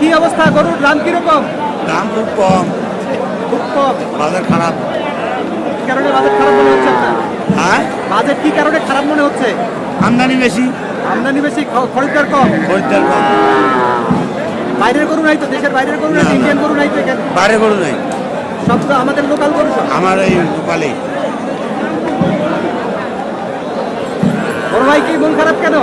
কি অবস্থা? গরুর দাম কীরকম? দাম খুব কম। খুব কম? বাজার খারাপ। কি কারণে বাজেট খারাপ মনে হচ্ছে আপনার? হ্যাঁ? বাজেট কি কারণে খারাপ মনে হচ্ছে? আমদানি বেশি। আমদানি বেশি খরিদ্দার কম? খরিদ্দার কম। বাইরের গরু নাই তো দেশের বাইরের গরু নাই। ইন্ডিয়ান গরু নাই তো এখানে? বাইরে গরু নেই। সব তো আমাদের লোকাল গরু আমার এই গোপালে বড় ভাই কি মন খারাপ কেন?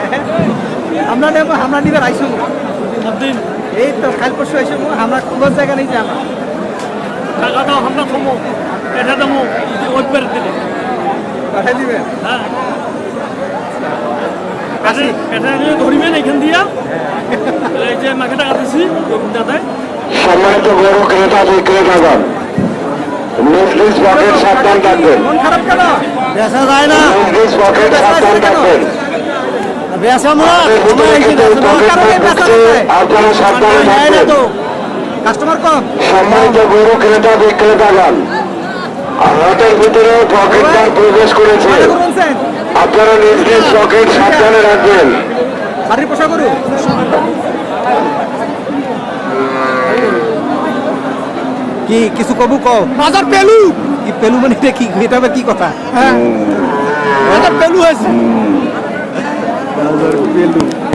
আমরা নেব আমরা নিবে আইসুম এই তো কাল পরশু আইসুম আমরা কোন জায়গা নেই যে আমরা। টাকাটা আমরা কমো। এটা ওই পেরে দিলে। পাঠাই দিবেন হ্যাঁ। এটা এটা নিয়ে ধরিবেন এখান দিয়া। এই যে মাকে টাকা দিছি দাদায় সম্মানিত গরু ক্রেতা বিক্রেতাগণ নিজ পকেট সাবধান থাকবেন। মন বেচা যায় না। নিজ পকেট সাবধান থাকবেন। সম্মানিত গরু ক্রেতা বিক্রেতাগণ আমাদের ভিতরে পকেট মার প্রবেশ করেছে। আপনারা নিজ নিজ পকেট সাবধানে রাখবেন। কি কিছু কবু কও? বাজার পেলু। কি পেলু মানে কি এটা কি কথা? হ্যাঁ। পেলু আছে বাজার পেলু